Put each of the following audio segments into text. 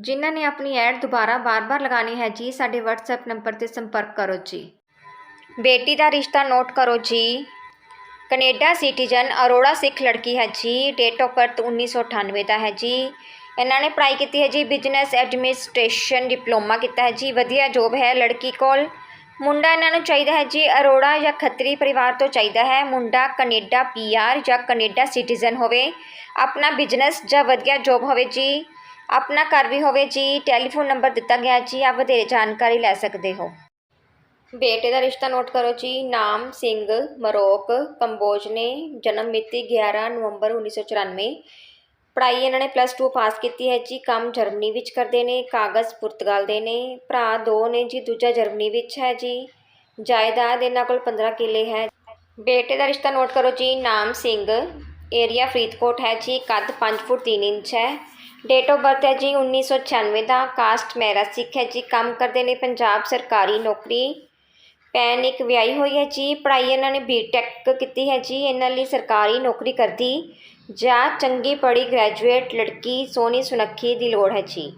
ਜਿਨ੍ਹਾਂ ਨੇ ਆਪਣੀ ਐਡ ਦੁਬਾਰਾ ਬਾਰ-ਬਾਰ ਲਗਾਣੀ ਹੈ, ਜੀ, ਸਾਡੇ WhatsApp ਨੰਬਰ ਤੇ ਸੰਪਰਕ ਕਰੋ, ਜੀ। ਬੇਟੀ ਦਾ ਰਿਸ਼ਤਾ ਨੋਟ ਕਰੋ, ਜੀ। ਕੈਨੇਡਾ ਸਿਟੀਜ਼ਨ ਅਰੋੜਾ ਸਿੱਖ ਲੜਕੀ ਹੈ, ਜੀ। ਡੇਟ ਆਫ ਬਰਥ 1998 ਦਾ ਹੈ, ਜੀ। ਇਹਨਾਂ ਨੇ ਪੜ੍ਹਾਈ ਕੀਤੀ ਹੈ, ਜੀ ਬਿਜ਼ਨਸ ਐਡਮਿਨਿਸਟ੍ਰੇਸ਼ਨ ਡਿਪਲੋਮਾ ਕੀਤਾ ਹੈ, ਜੀ। ਵਧੀਆ ਜੋਬ ਹੈ ਲੜਕੀ ਕੋਲ। ਮੁੰਡਾ ਇਹਨਾਂ ਨੂੰ ਚਾਹੀਦਾ ਹੈ, ਜੀ, ਅਰੋੜਾ ਜਾਂ ਖੱਤਰੀ ਪਰਿਵਾਰ ਤੋਂ ਚਾਹੀਦਾ ਹੈ। ਮੁੰਡਾ ਕੈਨੇਡਾ ਪੀਆਰ ਜਾਂ ਕੈਨੇਡਾ ਸਿਟੀਜ਼ਨ ਹੋਵੇ, ਆਪਣਾ ਬਿਜ਼ਨਸ ਜਾਂ ਵਧੀਆ ਜੋਬ ਹੋਵੇ, ਜੀ। ਆਪਣਾ ਘਰ ਵੀ ਹੋਵੇ, ਜੀ ਟੈਲੀਫੋਨ ਨੰਬਰ ਦਿੱਤਾ ਗਿਆ, ਜੀ, ਆਪ ਵਧੇਰੇ ਜਾਣਕਾਰੀ ਲੈ ਸਕਦੇ ਹੋ। ਬੇਟੇ ਦਾ ਰਿਸ਼ਤਾ ਨੋਟ ਕਰੋ ਜੀ, ਨਾਮ, ਸਿੰਘ, ਮਰੋਕ ਕੰਬੋਜ ਨੇ ਜਨਮ ਮਿਤੀ 11 ਨਵੰਬਰ 1994 ਪੜ੍ਹਾਈ ਇਹਨਾਂ ਨੇ ਪਲੱਸ 2 ਪਾਸ ਕੀਤੀ ਹੈ ਜੀ, ਕੰਮ ਜਰਮਨੀ ਵਿੱਚ ਕਰਦੇ ਨੇ, ਕਾਗਜ਼ ਪੁਰਤਗਾਲ ਦੇ ਨੇ, ਭਰਾ ਦੋ ਨੇ ਜੀ, ਦੂਜਾ ਜਰਮਨੀ ਵਿੱਚ ਹੈ ਜੀ। ਜਾਇਦਾਦ ਇਹਨਾਂ ਕੋਲ 15 ਕਿੱਲੇ ਹੈ। ਬੇਟੇ ਦਾ ਰਿਸ਼ਤਾ ਨੋਟ ਕਰੋ ਜੀ, ਨਾਮ, ਸਿੰਘ ਏਰੀਆ ਫਰੀਦਕੋਟ ਹੈ ਜੀ, ਕੱਦ 5 ਫੁੱਟ 3 ਇੰਚ ਹੈ। ਡੇਟ ਆਫ ਬਰਥ ਹੈ ਜੀ 1996 ਦਾ। ਕਾਸਟ ਮੈਰਾ ਸਿੱਖ ਹੈ ਜੀ। ਕੰਮ ਕਰਦੇ ਨੇ ਪੰਜਾਬ ਸਰਕਾਰੀ ਨੌਕਰੀ। ਪੈਨ ਇੱਕ ਵਿਆਹੀ ਹੋਈ ਹੈ ਜੀ। ਪੜ੍ਹਾਈ ਇਹਨਾਂ ਨੇ ਬੀਟੈਕ ਕੀਤੀ ਹੈ ਜੀ। ਇਹਨਾਂ ਲਈ ਸਰਕਾਰੀ ਨੌਕਰੀ ਕਰਦੀ। ਜਾਂ ਚੰਗੀ ਪੜ੍ਹੀ ਗ੍ਰੈਜੂਏਟ ਲੜਕੀ ਸੋਹਣੀ ਸੁਨੱਖੀ ਦੀ ਲੋੜ ਹੈ ਜੀ।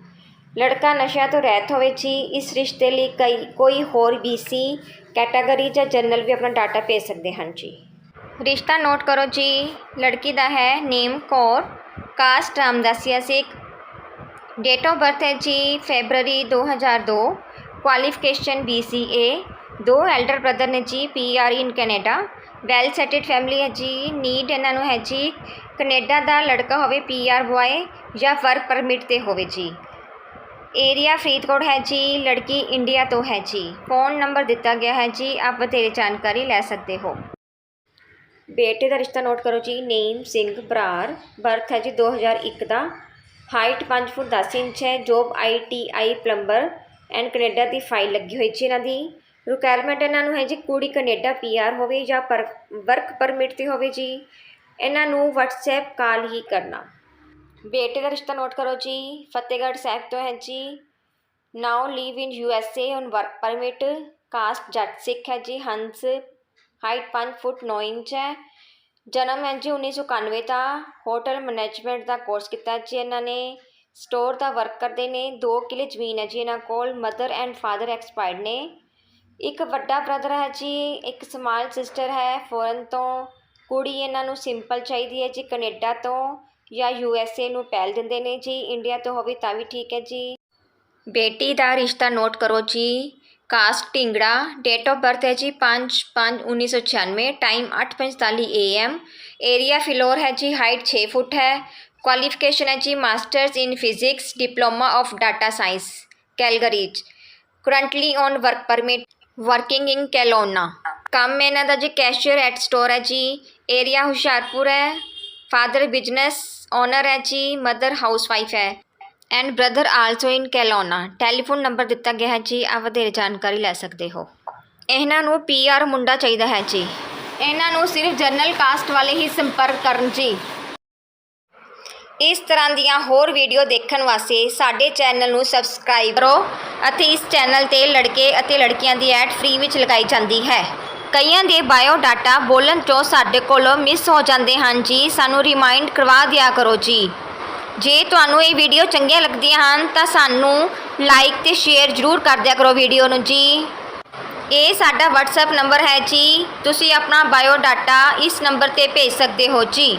ਲੜਕਾ ਨਸ਼ਿਆਂ ਤੋਂ ਰਹਿਤ ਹੋਵੇ ਜੀ। ਇਸ ਰਿਸ਼ਤੇ ਲਈ ਕਈ ਕੋਈ ਹੋਰ ਬੀਸੀ ਕੈਟਾਗਰੀ ਜਾਂ ਜਨਰਲ ਵੀ ਆਪਣਾ ਡਾਟਾ ਭੇਜ ਸਕਦੇ ਹਨ ਜੀ। ਰਿਸ਼ਤਾ ਨੋਟ ਕਰੋ ਜੀ। ਲੜਕੀ ਦਾ ਹੈ name Kaur. Caste Ramdasia Sikh. Date of birth ਹੈ ਜੀ ਫੈਬਰਰੀ 2002 ਕੁਆਲੀਫਿਕੇਸ਼ਨ BCA ਦੋ ਐਲਡਰ ਬ੍ਰਦਰ ਨੇ ਜੀ PR in Canada well settled family ਹੈ ਜੀ। ਨੀਡ ਇਹਨਾਂ ਨੂੰ ਹੈ ਜੀ ਕੈਨੇਡਾ ਦਾ ਲੜਕਾ ਹੋਵੇ ਪੀਆਰ ਬੁਆਏ ਜਾਂ ਵਰਕ ਪਰਮਿਟ ਤੇ ਹੋਵੇ ਜੀ। ਏਰੀਆ ਫਰੀਦਕੋਟ ਹੈ ਜੀ। ਲੜਕੀ ਇੰਡੀਆ ਤੋਂ ਹੈ ਜੀ। ਫੋਨ ਨੰਬਰ ਦਿੱਤਾ ਗਿਆ ਹੈ ਜੀ। ਆਪ ਬਥੇਰੇ ਜਾਣਕਾਰੀ ਲੈ ਸਕਦੇ ਹੋ। ਬੇਟੇ ਦਾ ਰਿਸ਼ਤਾ ਨੋਟ ਕਰੋ ਜੀ, ਨੇਮ, ਸਿੰਘ ਬਰਾਰ ਬਰਥ ਹੈ ਜੀ 2001 ਦਾ। ਹਾਈਟ 5 ਫੁੱਟ 10 ਇੰਚ ਹੈ। Job ITI plumber and Canada the file ਲੱਗੀ ਹੋਈ ਜੀ ਇਹਨਾਂ ਦੀ। ਰਿਕੁਆਇਰਮੈਂਟ ਇਹਨਾਂ ਨੂੰ ਹੈ ਜੀ ਕੁੜੀ ਕੈਨੇਡਾ ਪੀਆਰ ਹੋਵੇ ਜਾਂ ਪਰ, ਵਰਕ ਪਰਮਿਟ ਤੇ ਹੋਵੇ ਜੀ, ਇਹਨਾਂ ਨੂੰ WhatsApp ਕਾਲ ਹੀ ਕਰਨਾ। ਬੇਟੇ ਦਾ ਰਿਸ਼ਤਾ ਨੋਟ ਕਰੋ ਜੀ, ਫਤਿਹਗੜ੍ਹ ਸਾਹਿਬ ਤੋਂ ਹੈ ਜੀ। Now live in U S A on work permit caste Jatt Sikh ਹੈ ਜੀ ਹੰਸ ਹਾਈਟ 5 ਫੁੱਟ 9 ਇੰਚ ਹੈ। ਜਨਮ ਹੈ ਜੀ 1991 ਦਾ। ਹੋਟਲ ਮੈਨੇਜਮੈਂਟ ਦਾ ਕੋਰਸ ਕੀਤਾ ਜੀ ਇਹਨਾਂ ਨੇ। ਸਟੋਰ ਦਾ ਵਰਕ ਕਰਦੇ ਨੇ। 2 ਕਿੱਲੇ ਜ਼ਮੀਨ ਹੈ ਜੀ ਇਹਨਾਂ ਕੋਲ। ਮਦਰ ਐਂਡ ਫਾਦਰ ਐਕਸਪਾਇਰਡ ਨੇ। ਇੱਕ ਵੱਡਾ ਬ੍ਰਦਰ ਹੈ ਜੀ। ਇੱਕ ਸਮਾਲ ਸਿਸਟਰ ਹੈ। ਫੋਰਨ ਤੋਂ। ਕੁੜੀ ਇਹਨਾਂ ਨੂੰ ਸਿੰਪਲ ਚਾਹੀਦੀ ਹੈ ਜੀ ਕੈਨੇਡਾ ਤੋਂ। ਜਾਂ ਯੂ ਐੱਸ ਏ ਨੂੰ ਪਹਿਲ ਦਿੰਦੇ ਨੇ ਜੀ। ਇੰਡੀਆ ਤੋਂ ਹੋਵੇ ਤਾਂ ਵੀ ਠੀਕ ਹੈ ਜੀ। ਬੇਟੀ ਦਾ ਰਿਸ਼ਤਾ ਨੋਟ ਕਰੋ ਜੀ। Caste Dhingra date of birth ਹੈ ਜੀ 5 5 1996 ਟਾਈਮ 8:45 ਏਐਮ ਏਰੀਆ ਫਿਲੋਰ ਹੈ ਜੀ ਹਾਈਟ 6 ਫੁੱਟ ਹੈ ਕੁਆਲੀਫਿਕੇਸ਼ਨ ਹੈ ਜੀ masters in physics diploma of data science Calgary currently on work permit working in Kelowna ਕੰਮ ਇਹਨਾਂ ਦਾ ਜੀ ਕੈਸ਼ੀਅਰ ਐਟ ਸਟੋਰ ਹੈ ਜੀ ਏਰੀਆ ਹੁਸ਼ਿਆਰਪੁਰ ਹੈ ਫਾਦਰ ਬਿਜ਼ਨਸ ਓਨਰ ਹੈ ਜੀ ਮਦਰ ਹਾਊਸਵਾਈਫ ਹੈ and brother also in Kelowna telephone number ਦਿੱਤਾ ਗਿਆ ਹੈ ਜੀ ਆ ਵਧੇਰੇ ਜਾਣਕਾਰੀ ਲੈ ਸਕਦੇ ਹੋ। ਇਹਨਾਂ ਨੂੰ ਪੀਆਰ ਮੁੰਡਾ ਚਾਹੀਦਾ ਹੈ ਜੀ। ਇਹਨਾਂ ਨੂੰ ਸਿਰਫ ਜਨਰਲ ਕਾਸਟ ਵਾਲੇ ਹੀ ਸੰਪਰਕ ਕਰਨ ਜੀ। ਇਸ ਤਰ੍ਹਾਂ ਦੀਆਂ ਹੋਰ ਵੀਡੀਓ ਦੇਖਣ ਵਾਸਤੇ ਸਾਡੇ ਚੈਨਲ ਨੂੰ ਸਬਸਕ੍ਰਾਈਬ ਕਰੋ ਅਤੇ ਇਸ ਚੈਨਲ ਤੇ ਲੜਕੇ ਅਤੇ ਲੜਕੀਆਂ ਦੀ ਐਡ ਫ੍ਰੀ ਵਿੱਚ ਲਗਾਈ ਜਾਂਦੀ ਹੈ। ਕਈਆਂ ਦੇ ਬਾਇਓ ਡਾਟਾ ਬੋਲਣ ਤੋਂ ਸਾਡੇ ਕੋਲੋਂ ਮਿਸ ਹੋ ਜਾਂਦੇ ਹਨ ਜੀ। ਸਾਨੂੰ ਰਿਮਾਈਂਡ ਕਰਵਾ ਦਿਆ ਕਰੋ ਜੀ। ਜੇ ਤੁਹਾਨੂੰ ਇਹ ਵੀਡੀਓ ਚੰਗੀਆਂ ਲੱਗਦੀਆਂ ਹਨ, ਤਾਂ ਸਾਨੂੰ ਲਾਈਕ ਤੇ ਸ਼ੇਅਰ ਜ਼ਰੂਰ ਕਰ ਦਿਆ ਕਰੋ ਵੀਡੀਓ ਨੂੰ ਜੀ। ਇਹ ਸਾਡਾ WhatsApp ਨੰਬਰ ਹੈ ਜੀ। ਤੁਸੀਂ ਆਪਣਾ ਬਾਇਓ ਡਾਟਾ ਇਸ ਨੰਬਰ ਤੇ ਭੇਜ ਸਕਦੇ ਹੋ ਜੀ।